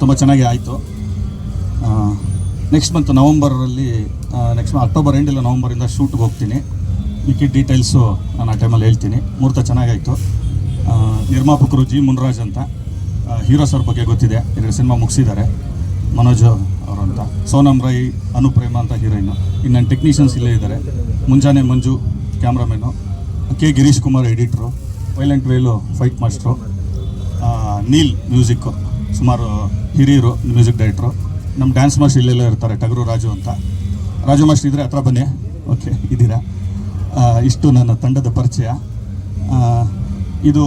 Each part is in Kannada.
ತುಂಬ ಚೆನ್ನಾಗಿ ಆಯಿತು. ನೆಕ್ಸ್ಟ್ ಮಂತ್ ನವಂಬರಲ್ಲಿ ನೆಕ್ಸ್ಟ್ ಅಕ್ಟೋಬರ್ ಎಂಡ್ ಇಲ್ಲ ನವಂಬರಿಂದ ಶೂಟ್ಗೆ ಹೋಗ್ತೀನಿ. ಮಿಕ್ಕಿದ ಡೀಟೇಲ್ಸು ನಾನು ಆ ಟೈಮಲ್ಲಿ ಹೇಳ್ತೀನಿ. ಮುಹೂರ್ತ ಚೆನ್ನಾಗಾಯಿತು. ನಿರ್ಮಾಪಕರು ಜಿ ಮುನ್ರಾಜ್ ಅಂತ ಹೀರೋ ಸರ್ ಬಗ್ಗೆ ಗೊತ್ತಿದೆ. ಎರಡು ಸಿನಿಮಾ ಮುಗಿಸಿದ್ದಾರೆ. ಮನೋಜ್ ಅವರು ಅಂತ. ಸೋನಮ್ ರೈ ಅನುಪ್ರೇಮ ಅಂತ ಹೀರೋಯಿನ್ನು ಇನ್ನು ನನ್ನ ಟೆಕ್ನಿಷಿಯನ್ಸ್ ಇಲ್ಲೇ ಇದ್ದಾರೆ. ಮುಂಜಾನೆ ಮಂಜು ಕ್ಯಾಮ್ರಾಮನ್ನು K Girish Kumar editor violent Velu fight master Neel music ಸುಮಾರು ಹಿರಿಯರು, ಮ್ಯೂಸಿಕ್ ಡೈರೆಕ್ಟ್ರು. ನಮ್ಮ ಡ್ಯಾನ್ಸ್ ಮಾಸ್ಟರ್ ಇಲ್ಲೆಲ್ಲ ಇರ್ತಾರೆ, ಟಗರು ರಾಜು ಅಂತ. ರಾಜು ಮಾಸ್ಟರ್ ಇದ್ದರೆ ಹತ್ರ ಬನ್ನಿ. ಓಕೆ, ಇದ್ದೀರಾ? ಇಷ್ಟು ನನ್ನ ತಂಡದ ಪರಿಚಯ. ಇದು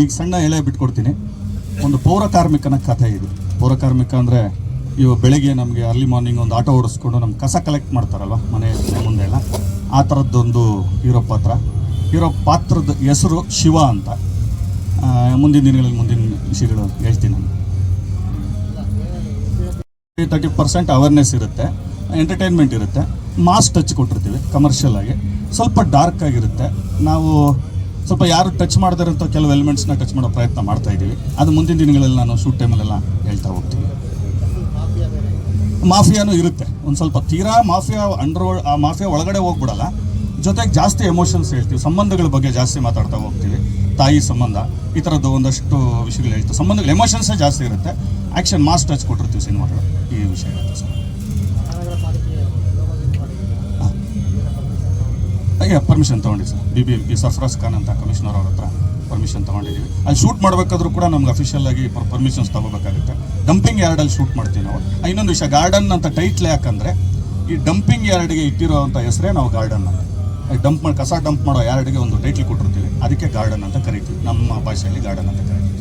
ಈಗ ಸಣ್ಣ ಎಳೆ ಬಿಟ್ಕೊಡ್ತೀನಿ. ಒಂದು ಪೌರ ಕಾರ್ಮಿಕನ ಕಥೆ ಇದು. ಪೌರ ಕಾರ್ಮಿಕ ಅಂದರೆ, ಇವು ಬೆಳಗ್ಗೆ ನಮಗೆ ಅರ್ಲಿ ಮಾರ್ನಿಂಗ್ ಒಂದು ಆಟೋ ಓಡಿಸ್ಕೊಂಡು ನಮ್ಮ ಕಸ ಕಲೆಕ್ಟ್ ಮಾಡ್ತಾರಲ್ವ, ಮನೆ ಮುಂದೆ ಎಲ್ಲ. ಆ ಥರದ್ದೊಂದು ಹೀರೋ ಪಾತ್ರ. ಹೀರೋ ಪಾತ್ರದ ಹೆಸರು ಶಿವ ಅಂತ. ಮುಂದಿನ ದಿನಗಳಲ್ಲಿ ಮುಂದಿನ ವಿಷಯಗಳು ಹೇಳ್ತೀನಿ ನಾನು. ತರ್ಟಿ ಪರ್ಸೆಂಟ್ ಅವೇರ್ನೆಸ್ ಇರುತ್ತೆ ಎಂಟರ್ಟೈನ್ಮೆಂಟ್ ಇರುತ್ತೆ ಮಾಸ್ ಟಚ್ ಕೊಟ್ಟಿರ್ತೀವಿ ಕಮರ್ಷಿಯಲ್ ಆಗಿ. ಸ್ವಲ್ಪ ಡಾರ್ಕ್ ಆಗಿರುತ್ತೆ. ನಾವು ಸ್ವಲ್ಪ ಯಾರು ಟಚ್ ಮಾಡದಿರೋಂಥ ಕೆಲವು ಎಲಿಮೆಂಟ್ಸ್ನ ಟಚ್ ಮಾಡೋ ಪ್ರಯತ್ನ ಮಾಡ್ತಾ ಇದ್ದೀವಿ. ಅದು ಮುಂದಿನ ದಿನಗಳಲ್ಲಿ ನಾನು ಶೂಟ್ ಟೈಮಲ್ಲೆಲ್ಲ ಹೇಳ್ತಾ ಹೋಗ್ತೀನಿ. ಮಾಫಿಯಾನು ಇರುತ್ತೆ. ಒಂದು ಸ್ವಲ್ಪ ತೀರಾ ಮಾಫಿಯಾ ಅಂಡರ್ ಆ ಮಾಫಿಯಾ ಒಳಗಡೆ ಹೋಗ್ಬಿಡಲ್ಲ. ಜೊತೆಗೆ ಜಾಸ್ತಿ ಎಮೋಷನ್ಸ್ ಹೇಳ್ತೀವಿ. ಸಂಬಂಧಗಳ ಬಗ್ಗೆ ಜಾಸ್ತಿ ಮಾತಾಡ್ತಾ ಹೋಗ್ತೀವಿ. ತಾಯಿ ಸಂಬಂಧ ಈ ಥರದ್ದು ಒಂದಷ್ಟು ವಿಷಯಗಳು ಹೇಳ್ತೀವಿ ಸಂಬಂಧಗಳು ಎಮೋಷನ್ಸೇ ಜಾಸ್ತಿ ಇರುತ್ತೆ. ಆ್ಯಕ್ಷನ್ ಮಾಸ್ ಟಚ್ ಕೊಟ್ಟಿರ್ತೀವಿ ಸಿನಿಮಾಗಳು. ಈ ವಿಷಯ ಇರುತ್ತೆ ಸರ್. ಹಾಗೆ permission ತೊಗೊಂಡಿವಿ sir. B B Sarfaraz Khan ಅಂತ ಕಮಿಷನರ್ ಅವ್ರ ಹತ್ರ ಪರ್ಮಿಷನ್ ತೊಗೊಂಡಿದ್ದೀವಿ. ಅಲ್ಲಿ ಶೂಟ್ ಮಾಡಬೇಕಾದ್ರೂ ಕೂಡ ನಮ್ಗೆ ಅಫಿಷಿಯಲ್ ಆಗಿ ಪರ್ಮಿಷನ್ಸ್ ತೊಗೋಬೇಕಾಗುತ್ತೆ. ಡಂಪಿಂಗ್ ಯಾರ್ಡಲ್ಲಿ ಶೂಟ್ ಮಾಡ್ತೀವಿ ನಾವು. ಇನ್ನೊಂದು ವಿಷಯ ಗಾರ್ಡನ್ ಅಂತ ಟೈಟ್ಲ್ ಯಾಕಂದರೆ, ಈ ಡಂಪಿಂಗ್ ಯಾರ್ಡ್ಗೆ ಇಟ್ಟಿರೋ ಅಂಥ ಹೆಸರೇ ನಾವು ಗಾರ್ಡನ್ ಅಂತ. ಡಂಪ್ ಮಾಡಿ, ಕಸ ಡಂಪ್ ಮಾಡೋ ಯಾರ್ಡಿಗೆ ಒಂದು ಟೈಟ್ಲ್ ಕೊಟ್ಟಿರ್ತೀವಿ, ಅದಕ್ಕೆ ಗಾರ್ಡನ್ ಅಂತ ಕರಿತೀವಿ. ನಮ್ಮ ಭಾಷೆಯಲ್ಲಿ ಗಾರ್ಡನ್ ಅಂತ ಕರಿತೀವಿ.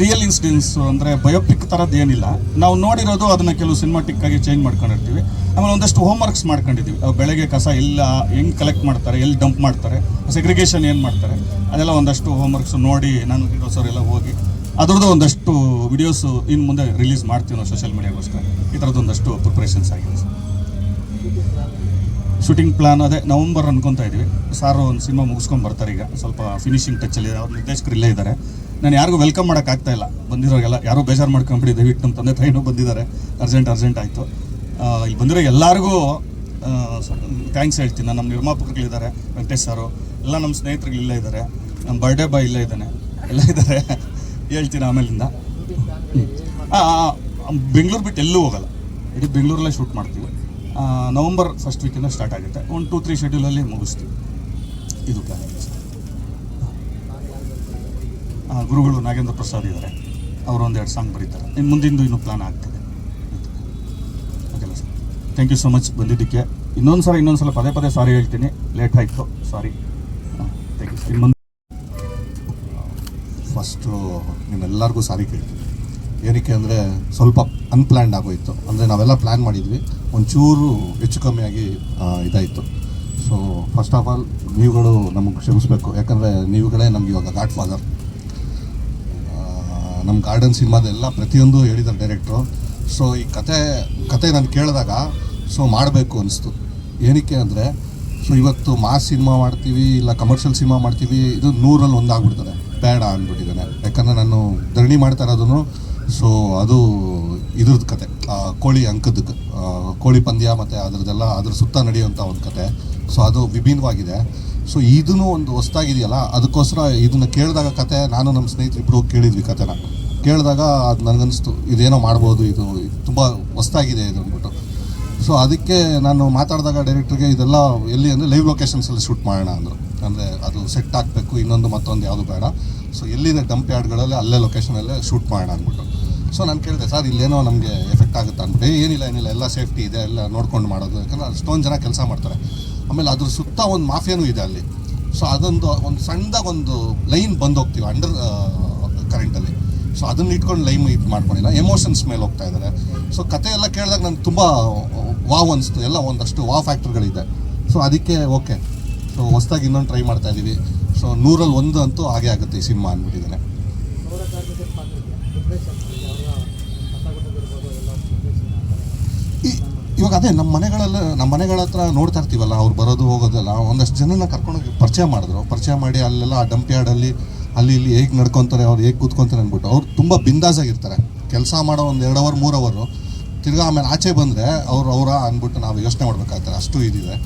ರಿಯಲ್ ಇನ್ಸಿಡೆನ್ಸ್ ಅಂದರೆ ಬಯೋಪಿಕ್ ಥರದ್ದು ಏನಿಲ್ಲ. ನಾವು ನೋಡಿರೋದು ಅದನ್ನು ಕೆಲವು ಸಿನಿಮಾಟಿಕ್ ಆಗಿ ಚೇಂಜ್ ಮಾಡ್ಕೊಂಡಿರ್ತೀವಿ. ಆಮೇಲೆ ಒಂದಷ್ಟು ಹೋಮ್ ವರ್ಕ್ಸ್ ಮಾಡ್ಕೊಂಡಿದ್ದೀವಿ ಬೆಳಗ್ಗೆ ಕಸ ಎಲ್ಲ ಹೆಂಗೆ ಕಲೆಕ್ಟ್ ಮಾಡ್ತಾರೆ, ಎಲ್ಲಿ ಡಂಪ್ ಮಾಡ್ತಾರೆ ಸೆಗ್ರಿಗೇಷನ್ ಏನು ಮಾಡ್ತಾರೆ, ಅದೆಲ್ಲ ಒಂದಷ್ಟು ಹೋಮ್ ವರ್ಕ್ಸ್ ನೋಡಿ ನಾನು ಎಲ್ಲ ಹೋಗಿ ಅದರದ್ದು ಒಂದಷ್ಟು ವಿಡಿಯೋಸ್ ಇನ್ನು ಮುಂದೆ ರಿಲೀಸ್ ಮಾಡ್ತೀವಿ ನಾವು ಸೋಷಿಯಲ್ ಮೀಡಿಯಾಗೋಸ್ಕರ ಈ ಥರದ್ದು ಒಂದಷ್ಟು ಪ್ರಿಪ್ರೇಷನ್ಸ್ ಆಗಿದೆ ಸರ್ ಶೂಟಿಂಗ್ ಪ್ಲಾನ್ ಅದೇ ನವಂಬರ್ ಅನ್ಕೊತಾ ಇದ್ದೀವಿ ಸಾರು ಒಂದು ಸಿನಿಮಾ ಮುಗಿಸ್ಕೊಂಡು ಬರ್ತಾರೆ ಈಗ. ಸ್ವಲ್ಪ ಫಿನಿಶಿಂಗ್ ಟಚಲ್ಲಿ ಅವ್ರ ನಿರ್ದೇಶಕರು ಇಲ್ಲೇ ಇದ್ದಾರೆ ನಾನು ಯಾರಿಗೂ ವೆಲ್ಕಮ್ ಮಾಡೋಕ್ಕಾಗ್ತಾ ಇಲ್ಲ. ಬಂದಿರೋರಿಗೆಲ್ಲ ಯಾರೋ ಬೇಜಾರು ಮಾಡ್ಕೊಂಬಿಡಿ, ದಯವಿಟ್ಟು ನಮ್ಮ ತಂದೆ ತಾಯಿನೂ ಬಂದಿದ್ದಾರೆ. ಅರ್ಜೆಂಟ್ ಅರ್ಜೆಂಟ್ ಆಯಿತು. ಇಲ್ಲಿ ಬಂದಿರೋ ಎಲ್ಲರಿಗೂ ಥ್ಯಾಂಕ್ಸ್ ಹೇಳ್ತೀನಿ. ನಮ್ಮ ನಿರ್ಮಾಪಕರುಗಳಿದ್ದಾರೆ ವೆಂಕಟೇಶ್ ಸಾರು. ಎಲ್ಲ ನಮ್ಮ ಸ್ನೇಹಿತರುಗಳು ಇಲ್ಲೇ ಇದ್ದಾರೆ ನಮ್ಮ ಬರ್ಡೇ ಬಾಯ್ ಇಲ್ಲೇ ಇದ್ದಾನೆ. ಎಲ್ಲ ಇದ್ದಾರೆ ಹೇಳ್ತೀನಿ ಆಮೇಲಿಂದ. ಬೆಂಗಳೂರು ಬಿಟ್ಟು ಎಲ್ಲೂ ಹೋಗಲ್ಲ. ಇಡೀ ಬೆಂಗಳೂರಲ್ಲೇ ಶೂಟ್ ಮಾಡ್ತೀವಿ. ನವಂಬರ್ ಫಸ್ಟ್ ವೀಕಿಂದ ಸ್ಟಾರ್ಟ್ ಆಗುತ್ತೆ. ಒಂದು ಟೂ ತ್ರೀ ಶೆಡ್ಯೂಲಲ್ಲಿ ಮುಗಿಸ್ತೀವಿ. ಇದು ಪ್ಲಾನ್ ಇದೆ ಸರ್ ಗುರುಗಳು ನಾಗೇಂದ್ರ ಪ್ರಸಾದ್ ಇದ್ದಾರೆ ಅವರು ಒಂದೆರಡು ಸಾಂಗ್ ಬರೀತಾರೆ. ಇನ್ನು ಮುಂದಿಂದು ಇನ್ನೂ ಪ್ಲಾನ್ ಆಗ್ತದೆ. ಓಕೆಲ್ಲ sir. Thank you so much ಬಂದಿದ್ದಕ್ಕೆ. ಇನ್ನೊಂದು ಸಲ ಇನ್ನೊಂದು ಸಲ ಪದೇ ಪದೇ ಸಾರಿ ಹೇಳ್ತೀನಿ. ಲೇಟ್ ಆಯಿತು. ಸಾರಿ ಥ್ಯಾಂಕ್ ಯು ಸರ್ ಇನ್ನು ಮುಂದೆ ಫಸ್ಟು ನಿಮ್ಮೆಲ್ಲರಿಗೂ ಸಾರಿ ಕೇಳ್ತೀನಿ. ಏನಕ್ಕೆ ಅಂದರೆ ಸ್ವಲ್ಪ ಅನ್ಪ್ಲ್ಯಾನ್ಡ್ ಆಗೋಯಿತು. ಅಂದರೆ ನಾವೆಲ್ಲ ಪ್ಲ್ಯಾನ್ ಮಾಡಿದ್ವಿ. ಒಂಚೂರು ಹೆಚ್ಚು ಕಮ್ಮಿಯಾಗಿ ಇದಾಯಿತು. ಸೊ ಫಸ್ಟ್ ಆಫ್ ಆಲ್ ನೀವುಗಳು ನಮಗೆ ಕ್ಷಮಿಸಬೇಕು. ಯಾಕಂದರೆ ನೀವುಗಳೇ ನಮ್ಗೆ ಇವಾಗ ಗಾಡ್ ಫಾದರ್ ನಮ್ಮ ಗಾರ್ಡನ್ ಸಿನಿಮಾದೆಲ್ಲ ಪ್ರತಿಯೊಂದು ಹೇಳಿದ್ದಾರೆ ಡೈರೆಕ್ಟ್ರು ಸೊ ಈ ಕತೆ ಕತೆ ನಾನು ಕೇಳಿದಾಗ ಸೊ ಮಾಡಬೇಕು ಅನಿಸ್ತು. ಏನಕ್ಕೆ ಅಂದರೆ ಸೊ ಇವತ್ತು ಮಾಸ್ ಸಿನಿಮಾ ಮಾಡ್ತೀವಿ, ಇಲ್ಲ ಕಮರ್ಷಿಯಲ್ ಸಿನಿಮಾ ಮಾಡ್ತೀವಿ, ಇದು ನೂರಲ್ಲಿ ಒಂದಾಗ್ಬಿಡ್ತದೆ. ಬೇಡ ಅಂದ್ಬಿಟ್ಟಿದ್ದಾನೆ. ಯಾಕಂದರೆ ನಾನು ಧರಣಿ ಮಾಡ್ತಾ ಇರೋದನ್ನು ಸೊ ಅದು ಇದ್ರದ್ದು ಕತೆ ಕೋಳಿ ಅಂಕದ ಕೋಳಿ ಪಂದ್ಯ ಮತ್ತು ಅದರದ್ದೆಲ್ಲ ಅದ್ರ ಸುತ್ತ ನಡೆಯುವಂಥ ಒಂದು ಕತೆ. ಸೊ ಅದು ವಿಭಿನ್ನವಾಗಿದೆ. ಸೊ ಇದನ್ನು ಒಂದು ಹೊಸ್ದಾಗಿದೆಯಲ್ಲ, ಅದಕ್ಕೋಸ್ಕರ ಇದನ್ನು ಕೇಳಿದಾಗ ಕತೆ, ನಾನು ನಮ್ಮ ಸ್ನೇಹಿತರಿಬ್ಬರು ಕೇಳಿದ್ವಿ ಕತೆನ. ಕೇಳಿದಾಗ ಅದು ನನಗನ್ನಿಸ್ತು ಇದೇನೋ ಮಾಡ್ಬೋದು, ಇದು ತುಂಬ ಹೊಸ್ದಾಗಿದೆ ಇದು ಅಂದ್ಬಿಟ್ಟು. ಸೊ ಅದಕ್ಕೆ ನಾನು ಮಾತಾಡಿದಾಗ ಡೈರೆಕ್ಟ್ರಿಗೆ ಇದೆಲ್ಲ ಎಲ್ಲಿ ಅಂದರೆ ಲೈವ್ ಲೊಕೇಶನ್ಸಲ್ಲಿ ಶೂಟ್ ಮಾಡೋಣ ಅಂದರು. ಅಂದರೆ ಅದು ಸೆಟ್ ಹಾಕಬೇಕು ಇನ್ನೊಂದು ಮತ್ತೊಂದು ಯಾವುದು ಬೇಡ. ಸೊ ಎಲ್ಲಿದೆ ಡಂಪ್ ಯಾರ್ಡ್ಗಳಲ್ಲಿ ಅಲ್ಲೇ ಲೊಕೇಶನಲ್ಲೇ ಶೂಟ್ ಮಾಡೋಣ ಅಂದ್ಬಿಟ್ಟು. ಸೊ ನಾನು ಕೇಳಿದೆ, ಸರ್, ಇಲ್ಲೇನೋ ನಮಗೆ ಎಫೆಕ್ಟ್ ಆಗುತ್ತೆ? ಅಂತ ಏನಿಲ್ಲ ಏನಿಲ್ಲ, ಎಲ್ಲ ಸೇಫ್ಟಿ ಇದೆ, ಎಲ್ಲ ನೋಡ್ಕೊಂಡು ಮಾಡೋದು. ಯಾಕಂದರೆ ಅಷ್ಟೊಂದು ಜನ ಕೆಲಸ ಮಾಡ್ತಾರೆ. ಆಮೇಲೆ ಅದ್ರ ಸುತ್ತ ಒಂದು ಮಾಫಿಯಾನೂ ಇದೆ ಅಲ್ಲಿ. ಸೊ ಅದೊಂದು, ಒಂದು ಸಣ್ಣದಾಗ ಒಂದು ಲೈನ್ ಬಂದು ಹೋಗ್ತೀವಿ ಅಂಡರ್ ಕರೆಂಟಲ್ಲಿ ಸೊ ಅದನ್ನ ಇಟ್ಕೊಂಡು ಲೈನ್ ಇದು ಮಾಡ್ಕೊಂಡಿಲ್ಲ. ಎಮೋಷನ್ಸ್ ಮೇಲೆ ಹೋಗ್ತಾ ಇದ್ದಾರೆ. ಸೊ ಕತೆ ಎಲ್ಲ ಕೇಳಿದಾಗ ನಂಗೆ ತುಂಬ ವಾವ್ ಅನಿಸ್ತು. ಎಲ್ಲ ಒಂದಷ್ಟು ವಾ ಫ್ಯಾಕ್ಟ್ರಿಗಳಿದೆ. ಸೊ ಅದಕ್ಕೆ ಓಕೆ. ಸೊ ಹೊಸ್ದಾಗಿ ಇನ್ನೊಂದು ಟ್ರೈ ಮಾಡ್ತಾ ಇದ್ದೀವಿ ಸೊ ನೂರಲ್ಲಿ ಒಂದು ಅಂತೂ ಹಾಗೆ ಆಗುತ್ತೆ ಈ ಸಿನಿಮಾ ಅಂದ್ಬಿಟ್ಟಿದ್ದಾನೆ. ಇವಾಗ ಅದೇ ನಮ್ಮ ಮನೆಗಳೆಲ್ಲ ನಮ್ಮ ಮನೆಗಳ ಹತ್ರ ನೋಡ್ತಾ ಇರ್ತೀವಲ್ಲ, ಅವ್ರು ಬರೋದು ಹೋಗೋದೆಲ್ಲ, ಒಂದಷ್ಟು ಜನನ ಕರ್ಕೊಂಡೋಗಿ ಪರಿಚಯ ಮಾಡಿದ್ರು. ಪರಿಚಯ ಮಾಡಿ ಅಲ್ಲೆಲ್ಲ ಆ ಡಂಪ್ ಯಾರ್ಡಲ್ಲಿ ಅಲ್ಲಿ ಇಲ್ಲಿ ಹೇಗೆ ನಡ್ಕೊತಾರೆ, ಅವ್ರು ಹೇಗೆ ಕೂತ್ಕೊತಾರೆ ಅಂದ್ಬಿಟ್ಟು, ಅವ್ರು ತುಂಬ ಬಿಂದಾಸಾಗಿರ್ತಾರೆ ಕೆಲಸ ಮಾಡೋ ಒಂದು ಎರಡು ಅವರ್ ಮೂರು ಅವರು ತಿರ್ಗಾ ಆಮೇಲೆ ಆಚೆ ಬಂದರೆ ಅವ್ರು ಅವರ ಅಂದ್ಬಿಟ್ಟು ನಾವು ಯೋಚನೆ ಮಾಡ್ಬೇಕಾಗ್ತಾರೆ ಅಷ್ಟು ಇದಿದೆ.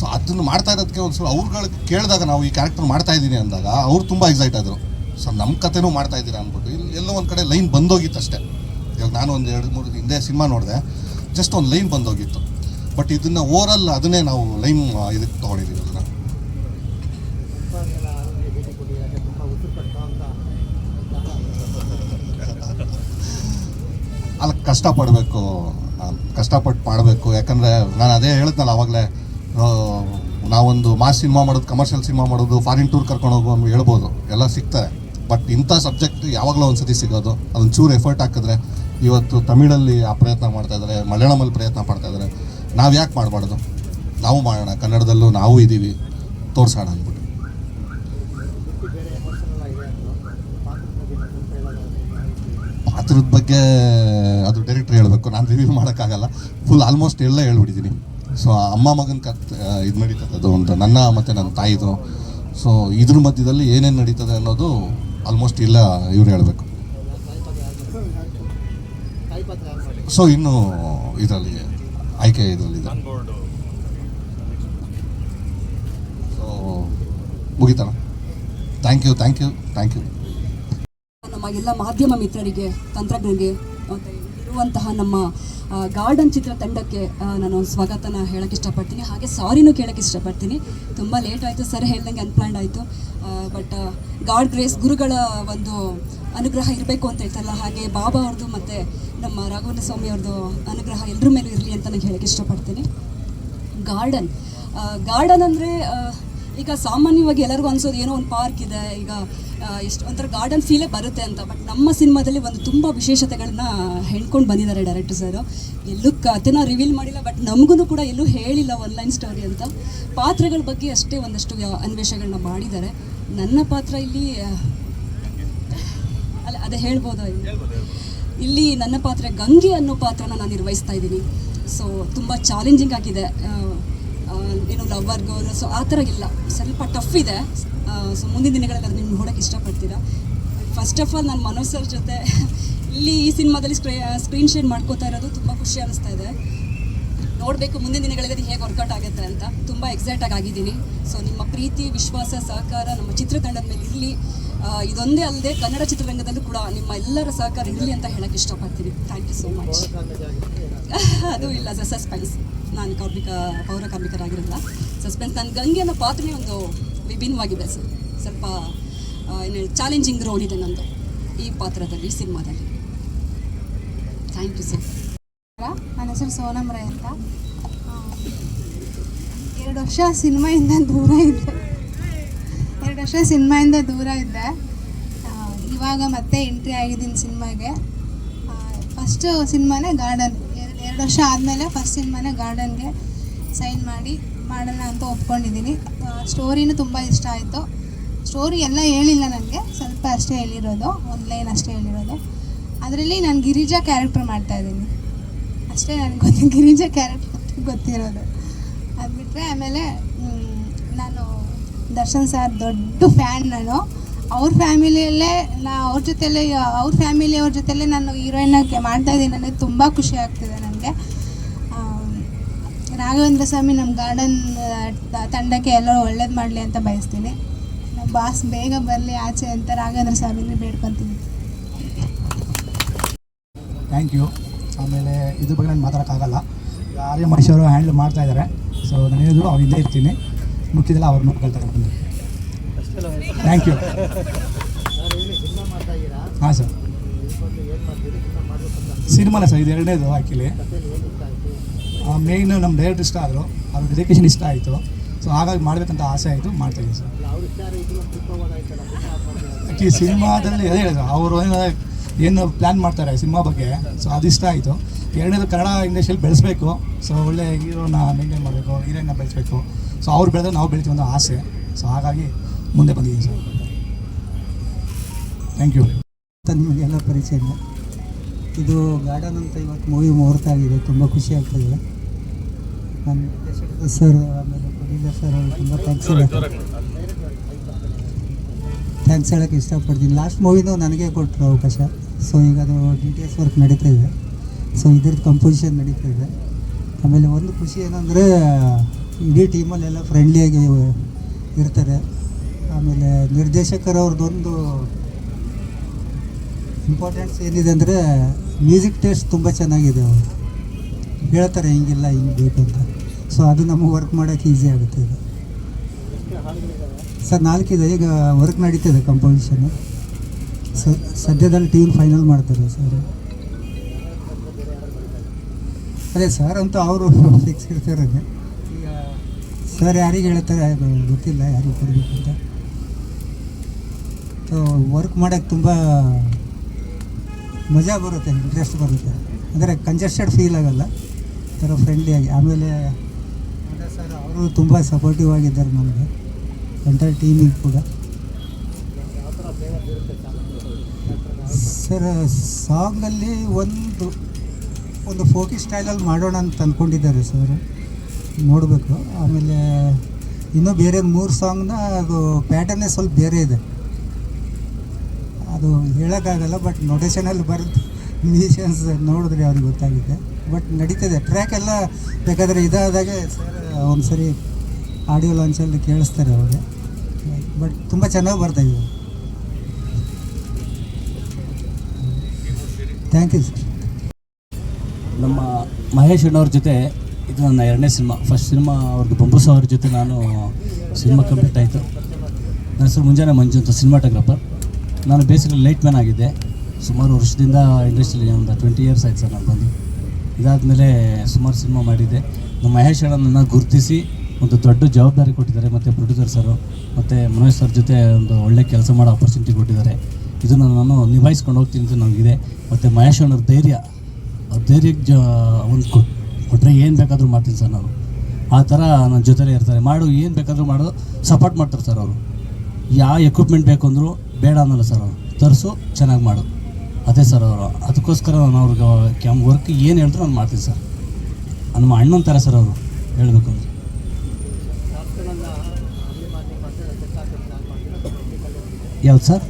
ಸೊ ಅದನ್ನು ಮಾಡ್ತಾ ಇರೋದಕ್ಕೆ ಒಂದು ಸಲ ಅವ್ರುಗಳು ಕೇಳಿದಾಗ ನಾವು ಈ ಕ್ಯಾರೆಕ್ಟರ್ ಮಾಡ್ತಾ ಇದ್ದೀನಿ ಅಂದಾಗ ಅವ್ರು ತುಂಬ ಎಕ್ಸೈಟ್ ಆದರು. ಸೊ ನಮ್ಮ ಕಥೆನೂ ಮಾಡ್ತಾ ಇದ್ದೀರಾ ಅಂದ್ಬಿಟ್ಟು ಇಲ್ಲಿ ಎಲ್ಲೋ ಒಂದು ಕಡೆ ಲೈನ್ ಬಂದೋಗಿತ್ತು ಅಷ್ಟೇ ಇವಾಗ ನಾನು ಒಂದು ಎರಡು, ಮೂರು ಹಿಂದೆ ಸಿನಿಮಾ ನೋಡಿದೆ. ಜಸ್ಟ್ ಒಂದು ಲೈನ್ ಬಂದೋಗಿತ್ತು. ಬಟ್ ಇದನ್ನು ಓರಲ್ ಅದನ್ನೇ ನಾವು ಲೈನ್ ಇದಕ್ಕೆ ತೊಗೊಂಡಿದ್ದೀವಿ ಅದನ್ನು. ಅಲ್ಲಿ, ಕಷ್ಟಪಡಬೇಕು ಕಷ್ಟಪಟ್ಟು ಮಾಡಬೇಕು. ಯಾಕಂದರೆ ನಾನು ಅದೇ ಹೇಳ್ತಲ್ಲ ಆವಾಗಲೇ ನಾವೊಂದು ಮಾಸ್ ಸಿನಿಮಾ ಮಾಡೋದು ಕಮರ್ಷಿಯಲ್ ಸಿನಿಮಾ ಮಾಡೋದು ಫಾರಿನ್ ಟೂರ್ ಕರ್ಕೊಂಡು ಹೋಗೋ ಹೇಳ್ಬೋದು. ಎಲ್ಲ ಸಿಗ್ತಾರೆ ಬಟ್ ಇಂಥ ಸಬ್ಜೆಕ್ಟ್ ಯಾವಾಗಲೂ ಒಂದು ಸತಿ ಸಿಗೋದು. ಅದೊಂದು ಚೂರು ಎಫರ್ಟ್ ಹಾಕಿದ್ರೆ ಇವತ್ತು ತಮಿಳಲ್ಲಿ ಆ ಪ್ರಯತ್ನ ಮಾಡ್ತಾ ಇದ್ದಾರೆ, ಮಲಯಾಳಮಲ್ಲಿ ಪ್ರಯತ್ನ ಮಾಡ್ತಾ ಇದ್ದಾರೆ. ನಾವು ಯಾಕೆ ಮಾಡಬಾರ್ದು? ನಾವು ಮಾಡೋಣ, ಕನ್ನಡದಲ್ಲೂ ನಾವು ಇದ್ದೀವಿ ತೋರಿಸೋಣ ಅಂದ್ಬಿಟ್ಟು. ಪಾತ್ರದ ಬಗ್ಗೆ ಅದು ಡೈರೆಕ್ಟ್ರ್ ಹೇಳಬೇಕು, ನಾನು ರಿವ್ಯೂ ಮಾಡೋಕ್ಕಾಗಲ್ಲ. ಫುಲ್ ಆಲ್ಮೋಸ್ಟ್ ಎಲ್ಲ ಹೇಳ್ಬಿಟ್ಟಿದ್ದೀನಿ ಸೊ ಅಮ್ಮ ಮಗನ ಕತ್ ಇದು ನಡೀತದೆ, ಅದು ನನ್ನ ಮತ್ತು ನನ್ನ ತಾಯಿದು. ಸೊ ಇದ್ರ ಮಧ್ಯದಲ್ಲಿ ಏನೇನು ನಡೀತದೆ ಅನ್ನೋದು ಆಲ್ಮೋಸ್ಟ್ ಇಲ್ಲ ಇವ್ರು ಹೇಳಬೇಕು. ಸೊ ಇನ್ನು ಇದರಲ್ಲಿ ಆಯ್ಕೆ ಇದರಲ್ಲಿದೆ so ಮುಗಿತಾನ thank you thank you thank you ನಮ್ಮ ಎಲ್ಲ ಮಾಧ್ಯಮ ಮಿತ್ರರಿಗೆ ತಂತ್ರಜ್ಞರಿಗೆ ಮತ್ತೆ ಇರುವಂತಹ ನಮ್ಮ ಗಾರ್ಡನ್ ಚಿತ್ರ ತಂಡಕ್ಕೆ ನಾನು ಸ್ವಾಗತನ ಹೇಳಕ್ಕೆ ಇಷ್ಟಪಡ್ತೀನಿ. ಹಾಗೆ ಸಾರಿನೂ ಕೇಳಕ್ಕೆ ಇಷ್ಟಪಡ್ತೀನಿ. ತುಂಬ ಲೇಟ್ ಆಯಿತು ಸರ್ ಹೇಳ್ದಂಗೆ ಅನ್ಪ್ಲಾನ್ಡ್ ಆಯಿತು. ಬಟ್ ಗಾಡ್ ಗ್ರೇಸ್ ಗುರುಗಳ ಒಂದು ಅನುಗ್ರಹ ಇರಬೇಕು ಅಂತ ಹೇಳ್ತಾರಲ್ಲ, ಹಾಗೆ ಬಾಬಾ ಅವ್ರದ್ದು ಮತ್ತು ನಮ್ಮ ರಾಘವೇಂದ್ರ ಸ್ವಾಮಿ ಅವ್ರದ್ದು ಅನುಗ್ರಹ ಎಲ್ಲರ ಮೇಲೂ ಇರಲಿ ಅಂತ ನಾನು ಹೇಳಕ್ಕೆ ಇಷ್ಟಪಡ್ತೀನಿ. ಗಾರ್ಡನ್ ಗಾರ್ಡನ್ ಅಂದರೆ ಈಗ ಸಾಮಾನ್ಯವಾಗಿ ಎಲ್ಲರಿಗೂ ಅನ್ಸೋದು ಏನೋ ಒಂದು ಪಾರ್ಕ್ ಇದೆ, ಈಗ ಎಷ್ಟು ಒಂಥರ ಗಾರ್ಡನ್ ಫೀಲೇ ಬರುತ್ತೆ ಅಂತ ಬಟ್ ನಮ್ಮ ಸಿನಿಮಾದಲ್ಲಿ ಒಂದು ತುಂಬ ವಿಶೇಷತೆಗಳನ್ನ ಹೇಳ್ಕೊಂಡು ಬಂದಿದ್ದಾರೆ ಡೈರೆಕ್ಟರ್ ಸರ್ ಎಲ್ಲೂ ಕಥೆನ ರಿವೀಲ್ ಮಾಡಿಲ್ಲ ಬಟ್ ನಮಗೂ ಕೂಡ ಎಲ್ಲೂ ಹೇಳಿಲ್ಲ ಒನ್ ಲೈನ್ ಸ್ಟೋರಿ ಅಂತ. ಪಾತ್ರಗಳ ಬಗ್ಗೆ ಅಷ್ಟೇ ಒಂದಷ್ಟು ಅನ್ವೇಷಗಳನ್ನ ಮಾಡಿದ್ದಾರೆ. ನನ್ನ ಪಾತ್ರ ಇಲ್ಲಿ ಅದೇ ಹೇಳ್ಬೋದು ಇಲ್ಲಿ? ನನ್ನ ಪಾತ್ರ ಗಂಗೆ ಅನ್ನೋ ಪಾತ್ರನ ನಾನು ನಿರ್ವಹಿಸ್ತಾ ಇದ್ದೀನಿ. ಸೊ ತುಂಬ ಚಾಲೆಂಜಿಂಗ್ ಆಗಿದೆ. ಏನು ಲವರ್ ಗೌರ್ ಸೊ ಆ ಥರ ಇಲ್ಲ. ಸ್ವಲ್ಪ ಟಫ್ ಇದೆ. ಸೊ ಮುಂದಿನ ದಿನಗಳಲ್ಲಿ ಅದನ್ನ ನಿಮ್ಗೆ ನೋಡೋಕ್ಕೆ ಇಷ್ಟಪಡ್ತೀರಾ? ಫಸ್ಟ್ ಆಫ್ ಆಲ್ ನಾನು ಮನೋಜ್ ಸರ್ ಜೊತೆ ಇಲ್ಲಿ ಈ ಸಿನಿಮಾದಲ್ಲಿ ಸ್ಕ್ರೀ ಸ್ಕ್ರೀನ್ ಶೇರ್ ಮಾಡ್ಕೋತಾ ಇರೋದು ತುಂಬ ಖುಷಿ ಅನ್ನಿಸ್ತಾ ಇದೆ. ನೋಡಬೇಕು ಮುಂದಿನ ದಿನಗಳಲ್ಲಿ ಅದು ಹೇಗೆ ವರ್ಕೌಟ್ ಆಗುತ್ತೆ ಅಂತ. ತುಂಬ ಎಕ್ಸೈಟಾಗಿ ಆಗಿದ್ದೀನಿ. ಸೊ ನಿಮ್ಮ ಪ್ರೀತಿ ವಿಶ್ವಾಸ ಸಹಕಾರ ನಮ್ಮ ಚಿತ್ರತಂಡದ ಮೇಲೆ ಇರಲಿ. ಇದೊಂದೇ ಅಲ್ಲದೆ ಕನ್ನಡ ಚಿತ್ರರಂಗದಲ್ಲೂ ಕೂಡ ನಿಮ್ಮ ಎಲ್ಲರ ಸಹಕಾರ ಇರಲಿ ಅಂತ ಹೇಳಕ್ಕೆ ಇಷ್ಟಪಡ್ತೀನಿ. ಥ್ಯಾಂಕ್ ಯು ಸೋ ಮಚ್ ಅದು ಇಲ್ಲ ಸರ್ ಸಸ್ಪೆನ್ಸ್ ನಾನು ಕಾರ್ಮಿಕ, ಪೌರ ಕಾರ್ಮಿಕರಾಗಿರಲ್ಲ ಸಸ್ಪೆನ್ಸ್ ನನ್ನ ಗಂಗೆ ಅನ್ನೋ ಪಾತ್ರನೇ ಒಂದು ವಿಭಿನ್ನವಾಗಿದೆ ಸರ್ ಸ್ವಲ್ಪ ಏನು ಚಾಲೆಂಜಿಂಗ್ ರೋಲ್ ಇದೆ ನಂದು ಈ ಪಾತ್ರದಲ್ಲಿ, ಸಿನಿಮಾದಲ್ಲಿ. ಥ್ಯಾಂಕ್ ಯು ಸರ್ ನನ್ನ ಹೆಸರು ಸೋನಮ್ ಅಂತ. ಎರಡು ವರ್ಷ ಸಿನಿಮಾಯಿಂದ ದೂರ ಎರಡು ವರ್ಷ ಸಿನಿಮಾಯಿಂದ ದೂರ ಇದ್ದೆ. ಇವಾಗ ಮತ್ತೆ ಎಂಟ್ರಿ ಆಗಿದ್ದೀನಿ ಸಿನಿಮಾಗೆ. ಫಸ್ಟು ಸಿನಿಮಾನೇ ಗಾರ್ಡನ್ ಎರಡು ವರ್ಷ ಆದಮೇಲೆ ಫಸ್ಟ್ ಸಿನಿಮಾನೇ ಗಾರ್ಡನ್ಗೆ ಸೈನ್ ಮಾಡಿ ಮಾಡೋಣ ಅಂತ ಒಪ್ಕೊಂಡಿದ್ದೀನಿ. ಸ್ಟೋರಿನೂ ತುಂಬ ಇಷ್ಟ ಆಯಿತು. ಸ್ಟೋರಿ ಎಲ್ಲ ಹೇಳಿಲ್ಲ ನನಗೆ ಸ್ವಲ್ಪ ಅಷ್ಟೇ ಹೇಳಿರೋದು. ಒಂದು ಲೈನ್ ಅಷ್ಟೇ ಹೇಳಿರೋದು. ಅದರಲ್ಲಿ ನಾನು ಗಿರಿಜಾ ಕ್ಯಾರೆಕ್ಟರ್ ಮಾಡ್ತಾ ಇದ್ದೀನಿ. ಅಷ್ಟೇ ನನಗೆ ಗೊತ್ತು ಗಿರಿಜಾ ಕ್ಯಾರೆಕ್ಟರ್ ಗೊತ್ತಿರೋದು. ಅದು ಬಿಟ್ಟರೆ ಆಮೇಲೆ ದರ್ಶನ್ ಸರ್ ದೊಡ್ಡ ಫ್ಯಾನ್ ನಾನು. ಅವ್ರ ಫ್ಯಾಮಿಲಿಯಲ್ಲೇ ನಾ ಅವ್ರ ಜೊತೆಯಲ್ಲೇ ಅವ್ರ ಫ್ಯಾಮಿಲಿ ಅವ್ರ ಜೊತೆಲೇ ನಾನು ಹೀರೋಯಿನಾಗಿ ಮಾಡ್ತಾ ಇದ್ದೀನಿ. ನನಗೆ ತುಂಬ ಖುಷಿ ಆಗ್ತಿದೆ ನನಗೆ. ರಾಘವೇಂದ್ರ ಸ್ವಾಮಿ ನಮ್ಮ ಗಾರ್ಡನ್ ತಂಡಕ್ಕೆ ಎಲ್ಲರೂ ಒಳ್ಳೇದು ಮಾಡಲಿ ಅಂತ ಬಯಸ್ತೀನಿ. ನಮ್ಮ ಬಾಸ್ ಬೇಗ ಬರಲಿ ಆಚೆ ಅಂತ ರಾಘವೇಂದ್ರ ಸ್ವಾಮಿನೇ ಬೇಡ್ಕೊತೀನಿ. ಥ್ಯಾಂಕ್ ಯು ಆಮೇಲೆ ಇದ್ರ ಬಗ್ಗೆ ನಾನು ಮಾತಾಡೋಕ್ಕಾಗಲ್ಲ. ಯಾರೇ ಅವರು ಹ್ಯಾಂಡಲ್ ಮಾಡ್ತಾ ಇದ್ದಾರೆ. ಸೊ ನಾನು ಹೇಳಿದ್ರು ಅವ್ರು ಇಲ್ಲೇ ಇರ್ತೀನಿ. ಮುಖ್ಯದಲ್ಲ ಅವ್ರು ನೋಡ್ಕೊಳ್ತಾ ಬಂದು ಥ್ಯಾಂಕ್ ಯು ಹಾಂ ಸರ್ ಸಿನಿಮಾನ ಸರ್ ಇದು ಎರಡನೇದು ಆ್ಯಕ್ಚುಲಿ ಮೇಯ್ನ್ ನಮ್ಮ ಡೈರೆಕ್ಟ್ ಇಷ್ಟ ಆದರು. ಅವ್ರ ಡೆಡಿಕೇಶನ್ ಇಷ್ಟ ಆಯಿತು. ಸೊ ಹಾಗಾಗಿ ಮಾಡಬೇಕಂತ ಆಸೆ ಆಯಿತು ಮಾಡ್ತಾಯಿದ್ದೀನಿ ಸರ್ ಆ್ಯಕ್ಚುಲಿ ಸಿನಿಮಾದಲ್ಲಿ ಅದೇ ಹೇಳಿದ್ರು. ಅವರು ಏನು ಪ್ಲ್ಯಾನ್ ಮಾಡ್ತಾರೆ ಸಿನಿಮಾ ಬಗ್ಗೆ. ಸೊ ಅದು ಇಷ್ಟ ಆಯಿತು. ಎರಡನೇದು ಕನ್ನಡ ಇಂಡಸ್ಟ್ರಿಯಲ್ಲಿ ಬೆಳೆಸಬೇಕು. ಸೊ ಒಳ್ಳೆ ಹೀರೋನ ಮೇಂಟೈನ್ ಮಾಡಬೇಕು, ಹೀರೋಯಿನ್ನ ಬೆಳೆಸಬೇಕು. ಸೊ ಅವ್ರು ಬೆಳೆದ್ರೆ ನಾವು ಬೆಳಿತೀವಿ ಅನ್ನೋ ಆಸೆ. ಸೊ ಹಾಗಾಗಿ ಮುಂದೆ ಬಂದಿದ್ದೀನಿ ಸರ್ ಥ್ಯಾಂಕ್ ಯು ನಿಮಗೆಲ್ಲ ಪರಿಚಯ ಇದೆ. ಇದು ಗಾರ್ಡನ್ ಅಂತ ಇವತ್ತು ಮೂವಿ ಮುಹೂರ್ತ ಆಗಿದೆ. ತುಂಬ ಖುಷಿ ಆಗ್ತದೆ ನಾನು ಸರ್, ಆಮೇಲೆ ಪ್ರೊಡ್ಯೂಸರ್ ಸರ್ ಅವರು ತುಂಬ ಥ್ಯಾಂಕ್ಸ್ ಇದೆ. ಥ್ಯಾಂಕ್ಸ್ ಹೇಳೋಕ್ಕೆ ಇಷ್ಟಪಡ್ತೀನಿ. ಲಾಸ್ಟ್ ಮೂವಿನೂ ನನಗೆ ಕೊಟ್ಟರು ಅವಕಾಶ. ಸೊ ಈಗ ಅದು ಡಿ ಟಿ ಎಸ್ ವರ್ಕ್ ನಡೀತಾ ಇದೆ. ಸೊ ಇದ್ರದ್ದು ಕಂಪೋಸಿಷನ್ ನಡೀತಾ ಇದೆ. ಆಮೇಲೆ ಒಂದು ಖುಷಿ ಏನಂದರೆ ಇಡೀ ಟೀಮಲ್ಲೆಲ್ಲ ಫ್ರೆಂಡ್ಲಿಯಾಗಿ ಇರ್ತಾರೆ. ಆಮೇಲೆ ನಿರ್ದೇಶಕರವ್ರದ್ದೊಂದು ಇಂಪಾರ್ಟೆನ್ಸ್ ಏನಿದೆ ಅಂದರೆ ಮ್ಯೂಸಿಕ್ ಟೇಸ್ಟ್ ತುಂಬ ಚೆನ್ನಾಗಿದೆ ಅವರು. ಹೇಳ್ತಾರೆ, ಹಿಂಗಿಲ್ಲ, ಹಿಂಗೆ ಬೇಕು ಅಂತ. ಸೊ ಅದು ನಮಗೆ ವರ್ಕ್ ಮಾಡೋಕ್ಕೆ ಈಸಿ ಆಗುತ್ತೆ ಇದು. ಸರ್, ನಾಲ್ಕಿದೆ. ಈಗ ವರ್ಕ್ ನಡೀತಿದೆ ಕಂಪೋಸಿಷನು ಸ, ಸದ್ಯದಲ್ಲಿ ಟೀಮ್ ಫೈನಲ್ ಮಾಡ್ತಾರೆ ಸರ್. ಅದೇ ಸರ್ ಅಂತೂ ಅವರು ಫಿಕ್ಸ್ ಇರ್ತಾರೆ. ಸರ್, ಯಾರಿಗೆ ಹೇಳ್ತಾರೆ? ಗೊತ್ತಿಲ್ಲ, ಯಾರಿಗೆ ಕೊಡಬೇಕು ಅಂತ. ಸೊ ವರ್ಕ್ ಮಾಡೋಕ್ಕೆ ತುಂಬ ಮಜಾ ಬರುತ್ತೆ ಇಂಟ್ರೆಸ್ಟ್ ಬರುತ್ತೆ. ಅಂದರೆ ಕಂಜೆಸ್ಟೆಡ್ ಫೀಲ್ ಆಗಲ್ಲ. ಥರ ಫ್ರೆಂಡ್ಲಿಯಾಗಿ ಆಮೇಲೆ ಸರ್ ಅವರು ತುಂಬ ಸಪೋರ್ಟಿವ್ ಆಗಿದ್ದಾರೆ ನಮಗೆ. ಎಂಟರ್ ಟೀಮಿಗೆ ಕೂಡ. ಸರ್ ಸಾಂಗಲ್ಲಿ ಒಂದು ಒಂದು ಫೋಕಿ ಸ್ಟೈಲಲ್ಲಿ ಮಾಡೋಣ ಅಂತ ಅಂದ್ಕೊಂಡಿದ್ದಾರೆ ಸರ್ ನೋಡಬೇಕು. ಆಮೇಲೆ ಇನ್ನೂ ಬೇರೆ ಮೂರು ಸಾಂಗ್ನ ಅದು ಪ್ಯಾಟರ್ನೇ ಸ್ವಲ್ಪ ಬೇರೆ ಇದೆ. ಅದು ಹೇಳೋಕ್ಕಾಗಲ್ಲ ಬಟ್ ನೊಟೇಷನಲ್ಲಿ ಬರುತ್ತೆ. ಮ್ಯೂಸಿಷಿಯನ್ಸ್ ನೋಡಿದ್ರೆ ಅವ್ರಿಗೆ ಗೊತ್ತಾಗುತ್ತೆ. ಬಟ್ ನಡೀತದೆ. ಟ್ರ್ಯಾಕ್ ಎಲ್ಲ ಬೇಕಾದರೆ ಇದಾದಾಗೆ ಸರ್ ಒಂದು ಸರಿ ಆಡಿಯೋ ಲಾಂಚಲ್ಲಿ ಕೇಳಿಸ್ತಾರೆ ಅವ್ರಿಗೆ. ಬಟ್ ತುಂಬ ಚೆನ್ನಾಗಿ ಬರ್ತಾಯಿದೆ ಥ್ಯಾಂಕ್ ಯು ಸರ್ ನಮ್ಮ ಮಹೇಶ್ ಅಣ್ಣವ್ರ ಜೊತೆ ಇದು ನನ್ನ ಎರಡನೇ ಸಿನಿಮಾ. ಫಸ್ಟ್ ಸಿನಿಮಾ ಅವ್ರದ್ದು ಬೊಂಬಸ ಅವ್ರ ಜೊತೆ ನಾನು ಸಿನಿಮಾ ಕಂಪ್ಲೀಟ್ ಆಯಿತು. ನನ್ನ ಹೆಸರು ಮುಂಜಾನೆ ಮಂಜು ಅಂತ ಸಿನಿಮಾಟೋಗ್ರಾಫರ್. ನಾನು ಬೇಸಿಕಲಿ ಲೈಟ್ ಮ್ಯಾನ್ ಆಗಿದ್ದೆ. ಸುಮಾರು ವರ್ಷದಿಂದ ಇಂಡಸ್ಟ್ರಿಯಲ್ಲಿ ಒಂದು ಟ್ವೆಂಟಿ ಇಯರ್ಸ್ ಆಯ್ತು ಸರ್ ನಾನು ಬಂದು. ಇದಾದಮೇಲೆ ಸುಮಾರು ಸಿನಿಮಾ ಮಾಡಿದ್ದೆ. ನಮ್ಮ ಮಹೇಶ್ ಅಣ್ಣನನ್ನು ಗುರುತಿಸಿ ಒಂದು ದೊಡ್ಡ ಜವಾಬ್ದಾರಿ ಕೊಟ್ಟಿದ್ದಾರೆ. ಮತ್ತು ಪ್ರೊಡ್ಯೂಸರ್ ಸರು ಮತ್ತು ಮನೋಜ್ ಸರ್ ಜೊತೆ ಒಂದು ಒಳ್ಳೆ ಕೆಲಸ ಮಾಡೋ ಆಪರ್ಚುನಿಟಿ ಕೊಟ್ಟಿದ್ದಾರೆ. ಇದನ್ನು ನಾನು ನಿಭಾಯಿಸ್ಕೊಂಡು ಹೋಗ್ತೀನಿ ಅಂತ ನನಗಿದೆ ಮತ್ತು ಮಹೇಶ್ ಅಣ್ಣವ್ರ ಧೈರ್ಯ. ಅವ್ರ ಧೈರ್ಯಕ್ಕೆ ಜ ಒಂದು ಕೊಟ್ಟರೆ ಏನು ಬೇಕಾದರೂ ಮಾಡ್ತೀನಿ ಸರ್ ನಾನು. ಆ ಥರ ನನ್ನ ಜೊತೆಲೇ ಇರ್ತಾರೆ. ಮಾಡು, ಏನು ಬೇಕಾದರೂ ಮಾಡು ಸಪೋರ್ಟ್ ಮಾಡ್ತಾರೆ ಸರ್ ಅವರು. ಯಾವ ಎಕ್ವಿಪ್ಮೆಂಟ್ ಬೇಕು ಅಂದರೂ ಬೇಡ ಅನ್ನಲ್ಲ ಸರ್ ಅವರು. ತರಿಸು, ಚೆನ್ನಾಗಿ ಮಾಡು. ಅದೇ ಸರ್ ಅವರು. ಅದಕ್ಕೋಸ್ಕರ ನಾನು ಅವ್ರಿಗೆ ಕ್ಯಾಮ್ ವರ್ಕ್ ಏನು ಹೇಳಿದ್ರು ನಾನು ಮಾಡ್ತೀನಿ ಸರ್. ನಮ್ಮ ಅಣ್ಣನ ಥರ ಸರ್ ಅವರು ಹೇಳಬೇಕು ಅಂದರೆ ಯಾವ್ದು ಸರ್?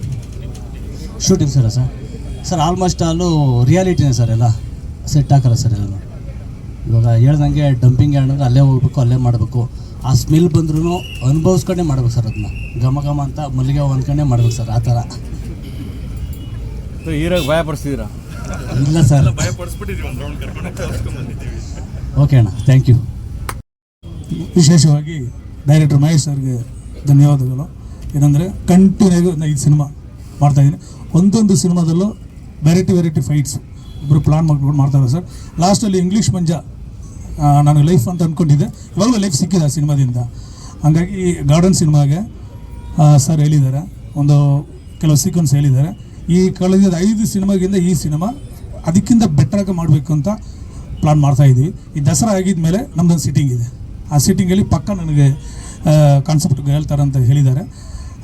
ಶೂಟಿಂಗ್ ಸರ ಸರ್? ಸರ್ ಆಲ್ಮೋಸ್ಟ್ ಆಲು ರಿಯಾಲಿಟಿನೇ ಸರ್ ಎಲ್ಲ. ಸೆಟ್ ಹಾಕಲ್ಲ ಸರ್ ಎಲ್ಲ ಇವಾಗ ಹೇಳ್ದಂಗೆ ಡಂಪಿಂಗ್ ಹೇಳಿದ್ರೆ ಅಲ್ಲೇ ಹೋಗ್ಬೇಕು ಅಲ್ಲೇ ಮಾಡಬೇಕು. ಆ ಸ್ಮೆಲ್ ಬಂದ್ರೂ ಅನುಭವಿಸ್ಕೊಂಡೇ ಮಾಡ್ಬೇಕು ಸರ್ ಅದನ್ನ ಘಮ ಘಮ ಅಂತ ಮಲ್ಲಿಗೆ ಹೊಂದ್ಕೊಂಡೇ ಮಾಡ್ಬೇಕು ಸರ್ ಆ ಥರ. ಹೀರೋಗೆ ಭಯ ಪಡಿಸ್ತಿದ್ದೀರಾ ಇಲ್ಲ ಸರ್. ಓಕೆ ಅಣ್ಣ ಥ್ಯಾಂಕ್ ಯು ವಿಶೇಷವಾಗಿ ಡೈರೆಕ್ಟರ್ ಮಹೇಶ್ ಸರ್ಗೆ ಧನ್ಯವಾದಗಳು. ಏನಂದರೆ ಕಂಟಿನ್ಯೂ ನಾನು ಈ ಸಿನಿಮಾ ಮಾಡ್ತಾಯಿದ್ದೀನಿ ಒಂದೊಂದು ಸಿನಿಮಾದಲ್ಲೂ ವೆರೈಟಿ ವೆರೈಟಿ ಫೈಟ್ಸ್ ಒಬ್ಬರು ಪ್ಲಾನ್ ಮಾಡ್ಕೊಂಡು ಮಾಡ್ತಾರೆ ಸರ್. ಲಾಸ್ಟಲ್ಲಿ ಇಂಗ್ಲೀಷ್ ಮಂಜ ಆ, ನನಗೆ ಲೈಫ್ ಅಂತ ಅಂದ್ಕೊಂಡಿದ್ದೆ ಇವಾಗಲೂ ಲೈಫ್ ಸಿಕ್ಕಿದೆ ಆ ಸಿನಿಮಾದಿಂದ. ಹಾಗಾಗಿ ಗಾರ್ಡನ್ ಸಿನಿಮಾಗೆ ಸರ್ ಹೇಳಿದ್ದಾರೆ. ಒಂದು ಕೆಲವು ಸೀಕ್ವೆನ್ಸ್ ಹೇಳಿದ್ದಾರೆ. ಈ ಕಳೆದ ಐದು ಸಿನಿಮಾಗಿಂದ ಈ ಸಿನಿಮಾ ಅದಕ್ಕಿಂತ ಬೆಟ್ರಾಗಿ ಮಾಡಬೇಕು ಅಂತ ಪ್ಲಾನ್ ಮಾಡ್ತಾ ಇದ್ದೀವಿ. ಈ ದಸರಾ ಆಗಿದ್ಮೇಲೆ ನಮ್ದೊಂದು ಸಿಟ್ಟಿಂಗ್ ಇದೆ. ಆ ಸಿಟ್ಟಿಂಗಲ್ಲಿ ಪಕ್ಕ ನನಗೆ ಕಾನ್ಸೆಪ್ಟ್ ಹೇಳ್ತಾರೆ ಅಂತ ಹೇಳಿದ್ದಾರೆ.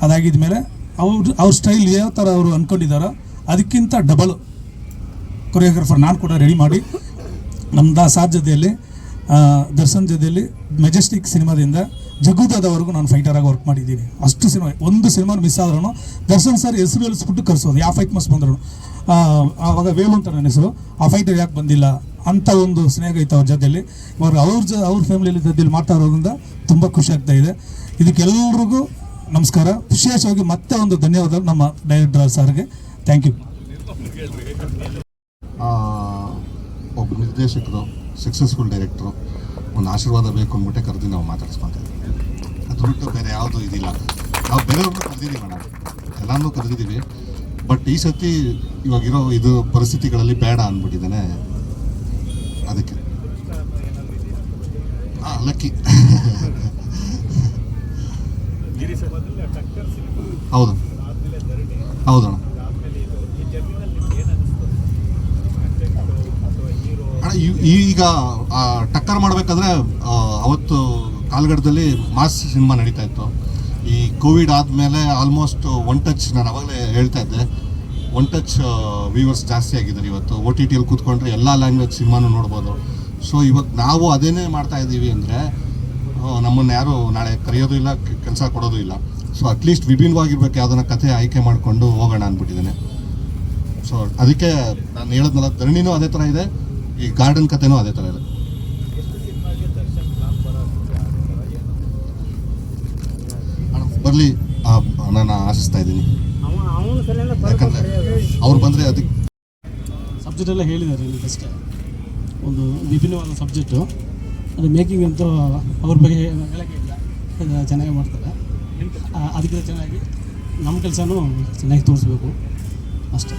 ಅದಾಗಿದ ಮೇಲೆ ಅವ್ರ ಅವ್ರ ಸ್ಟೈಲ್ ಯಾವ ಥರ ಅವರು ಅಂದ್ಕೊಂಡಿದ್ದಾರೋ ಅದಕ್ಕಿಂತ ಡಬಲ್ ಕೊರಿಯೋಗ್ರಾಫರ್ ನಾನು ಕೂಡ ರೆಡಿ ಮಾಡಿ. ನಮ್ಮ ಸಾಧ್ಯತೆಯಲ್ಲಿ ದರ್ಶನ್ ಜೊತೆಯಲ್ಲಿ ಮೆಜೆಸ್ಟಿಕ್ ಸಿನಿಮಾದಿಂದ ಜಗುದಾದವರೆಗೂ ನಾನು ಫೈಟರಾಗಿ ವರ್ಕ್ ಮಾಡಿದ್ದೀನಿ. ಅಷ್ಟು ಸಿನಿಮಾ, ಒಂದು ಸಿನಿಮಾ ಮಿಸ್ ಆದ್ರೂ ದರ್ಶನ್ ಸರ್ ಹೆಸರು ಎಳಿಸ್ಬಿಟ್ಟು ಕರೆಸೋದು. ಯಾವ ಫೈಟ್ ಮಸ್ ಬಂದ್ರು ಆವಾಗ ವೇಲು ಅಂತ ನನ್ನ ಹೆಸರು, ಆ ಫೈಟರ್ ಯಾಕೆ ಬಂದಿಲ್ಲ ಅಂತ ಒಂದು ಸ್ನೇಹ ಐತೆ ಅವ್ರ ಜೊತೆಯಲ್ಲಿ. ಇವಾಗ ಅವ್ರ ಜೊ, ಅವ್ರ ಫ್ಯಾಮಿಲಿಯಲ್ಲಿ ಜೊತೆಯಲ್ಲಿ ಮಾತಾಡೋದ್ರಿಂದ ತುಂಬ ಖುಷಿ ಆಗ್ತಾ ಇದೆ. ಇದಕ್ಕೆಲ್ಲರಿಗೂ ನಮಸ್ಕಾರ. ವಿಶೇಷವಾಗಿ ಮತ್ತೆ ಒಂದು ಧನ್ಯವಾದ ನಮ್ಮ ಡೈರೆಕ್ಟರ್ ಸರ್ಗೆ ಥ್ಯಾಂಕ್ ಯು ನಿರ್ದೇಶಕರು ಸಕ್ಸಸ್ಫುಲ್ ಡೈರೆಕ್ಟ್ರು ಒಂದು ಆಶೀರ್ವಾದ ಬೇಕು ಅಂದ್ಬಿಟ್ಟೆ ಕರೆದು ನಾವು ಮಾತಾಡಿಸ್ಕೊತಾ ಇದ್ದೀವಿ ಅದು ಬಿಟ್ಟು ಬೇರೆ ಯಾವುದೂ ಇದಿಲ್ಲ. ನಾವು ಬೇರೆಯವ್ರನ್ನ ಕರೆದಿದ್ದೀವಿ ಮೇಡಮ್. ಎಲ್ಲಾನು ಕರೆದಿದ್ದೀವಿ. ಬಟ್ ಈ ಸತಿ ಇವಾಗಿರೋ ಇದು ಪರಿಸ್ಥಿತಿಗಳಲ್ಲಿ ಬೇಡ ಅಂದ್ಬಿಟ್ಟಿದ್ದಾನೆ. ಅದಕ್ಕೆ. ಹಾಂ ಲಕ್ಕಿ ಹೌದು. ಹೌದಣ್ಣ ಅಣ್ಣ, ಈ- ಈಗ ಟಕ್ಕರ್ ಮಾಡಬೇಕಾದ್ರೆ ಅವತ್ತು ಕಾಲ್ಗಡದಲ್ಲಿ ಮಾಸ್ ಸಿನಿಮಾ ನಡೀತಾ ಇತ್ತು. ಈ ಕೋವಿಡ್ ಆದಮೇಲೆ ಆಲ್ಮೋಸ್ಟ್ ಒನ್ ಟಚ್ ನಾನು ಅವಾಗಲೇ ಹೇಳ್ತಾ ಇದ್ದೆ. ಒನ್ ಟಚ್ ವ್ಯೂವರ್ಸ್ ಜಾಸ್ತಿ ಆಗಿದ್ದಾರೆ ಇವತ್ತು. ಒ ಟಿ ಟಿಯಲ್ಲಿ ಕೂತ್ಕೊಂಡ್ರೆ ಎಲ್ಲ ಲ್ಯಾಂಗ್ವೇಜ್ ಸಿನಿಮಾನು ನೋಡ್ಬೋದು. ಸೊ ಇವಾಗ ನಾವು ಅದೇನೇ ಮಾಡ್ತಾ ಇದ್ದೀವಿ ಅಂದರೆ ನಮ್ಮನ್ನು ಯಾರು ನಾಳೆ ಕರೆಯೋದು ಇಲ್ಲ ಕೆಲಸ ಕೊಡೋದು ಇಲ್ಲ. ಸೊ ಅಟ್ಲೀಸ್ಟ್ ವಿಭಿನ್ನವಾಗಿರ್ಬೇಕು, ಯಾವುದನ್ನ ಕಥೆ ಆಯ್ಕೆ ಮಾಡಿಕೊಂಡು ಹೋಗೋಣ ಅಂದ್ಬಿಟ್ಟಿದ್ದೇನೆ. ಸೊ ಅದಕ್ಕೆ ನಾನು ಹೇಳೋದ್ನಲ್ಲ, ಧರಣಿನೂ ಅದೇ ಥರ ಇದೆ. ಈ ಗಾರ್ಡನ್ ಕಥೆನೂ ಅದೇ ಥರ ಇದೆ. ಬರಲಿ. ನಾನು ಆಶಿಸ್ತಾ ಇದ್ದೀನಿ. ಯಾಕಂದ್ರೆ ಅವ್ರು ಬಂದರೆ ಅದಕ್ಕೆ ಸಬ್ಜೆಕ್ಟ್ ಎಲ್ಲ ಹೇಳಿದ್ದಾರೆ ಅಷ್ಟೇ ಒಂದು ವಿಭಿನ್ನವಾದ ಸಬ್ಜೆಕ್ಟು ಅದು ಮೇಕಿಂಗ್ ಅಂತೂ ಅವ್ರ ಬಗ್ಗೆ ಹೇಳೋಕ್ಕೆ ಇಲ್ಲ. ಚೆನ್ನಾಗಿ ಮಾಡ್ತಾರೆ. ಅದಕ್ಕಿಂತ ಚೆನ್ನಾಗಿ ನಮ್ಮ ಕೆಲಸನೂ ಚೆನ್ನಾಗಿ ತೋರಿಸ್ಬೇಕು. ಅಷ್ಟೇ.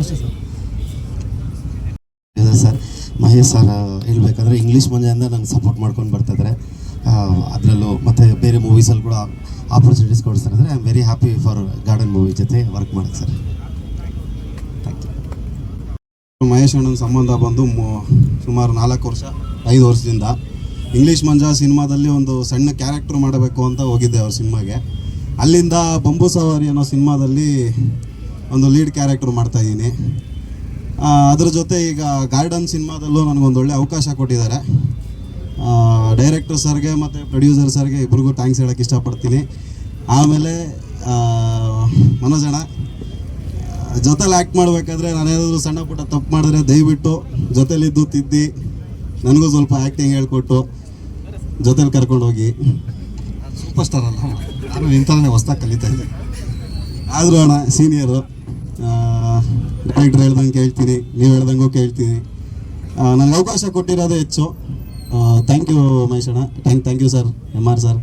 ಅಷ್ಟೇ ಸರ್. ಸರ್. ಮಹೇಶ್ ಸರ್ ಹೇಳಬೇಕಂದ್ರೆ ಇಂಗ್ಲೀಷ್ ಮಂಜೆಯಿಂದ ನಂಗೆ ಸಪೋರ್ಟ್ ಮಾಡ್ಕೊಂಡು ಬರ್ತಿದ್ದಾರೆ ಅದರಲ್ಲೂ ಮತ್ತು ಬೇರೆ ಮೂವೀಸಲ್ಲಿ ಕೂಡ ಆಪರ್ಚುನಿಟೀಸ್ ಕೊಡಿಸ್ತಾರೆ. ಅಂದರೆ I am very happy for garden movie ಜೊತೆ ವರ್ಕ್ ಮಾಡೋಕ್ಕೆ ಸರ್. ಮಹೇಶ್ ಅಣ್ಣನ ಸಂಬಂಧ ಬಂದು ಸುಮಾರು ನಾಲ್ಕು ವರ್ಷ, ಐದು ವರ್ಷದಿಂದ ಇಂಗ್ಲೀಷ್ ಮಂಜ ಸಿನಿಮಾದಲ್ಲಿ ಒಂದು ಸಣ್ಣ ಕ್ಯಾರೆಕ್ಟರ್ ಮಾಡಬೇಕು ಅಂತ ಹೋಗಿದ್ದೆ ಅವ್ರ ಸಿನಿಮಾಗೆ. ಅಲ್ಲಿಂದ ಬಂಬೂ ಸವಾರಿ ಅನ್ನೋ ಸಿನಿಮಾದಲ್ಲಿ ಒಂದು ಲೀಡ್ ಕ್ಯಾರೆಕ್ಟರ್ ಮಾಡ್ತಾ ಇದ್ದೀನಿ. ಅದ್ರ ಜೊತೆ ಈಗ ಗಾರ್ಡನ್ ಸಿನಿಮಾದಲ್ಲೂ ನನಗೊಂದು ಒಳ್ಳೆ ಅವಕಾಶ ಕೊಟ್ಟಿದ್ದಾರೆ. ಡೈರೆಕ್ಟರ್ ಸರ್ಗೆ ಮತ್ತು ಪ್ರೊಡ್ಯೂಸರ್ ಸರ್ಗೆ ಇಬ್ರಿಗೂ ಥ್ಯಾಂಕ್ಸ್ ಹೇಳೋಕ್ಕೆ ಇಷ್ಟಪಡ್ತೀನಿ. ಆಮೇಲೆ ಮನೋಜಣ ಜೊತೇಲಿ ಆ್ಯಕ್ಟ್ ಮಾಡಬೇಕಾದ್ರೆ ನಾನೇನಾದರೂ ಸಣ್ಣ ಪುಟ್ಟ ತಪ್ಪು ಮಾಡಿದ್ರೆ ದಯವಿಟ್ಟು ಜೊತೆಲಿದ್ದು ತಿದ್ದಿ. ನನಗೂ ಸ್ವಲ್ಪ ಆ್ಯಕ್ಟಿಂಗ್ ಹೇಳ್ಕೊಟ್ಟು ಜೊತೇಲಿ ಕರ್ಕೊಂಡು ಹೋಗಿ ಸೂಪರ್ ಸ್ಟಾರ್ ಅಲ್ಲ. ನಾನು ಇಂಥರನೇ ಹೊಸ್ದಾಗಿ ಕಲಿತಾ ಇದ್ದೆ ಆದರೂ ಅಣ್ಣ ಸೀನಿಯರು ಡೈರೆಕ್ಟ್ರ್ ಹೇಳ್ದಂಗೆ ಕೇಳ್ತೀನಿ, ನೀವು ಹೇಳ್ದಂಗೂ ಕೇಳ್ತೀನಿ. ನನಗೆ ಅವಕಾಶ ಕೊಟ್ಟಿರೋದೇ ಹೆಚ್ಚು. Thank you ಮಹೇಶಣ್ಣ. Thank thank you sir M R sir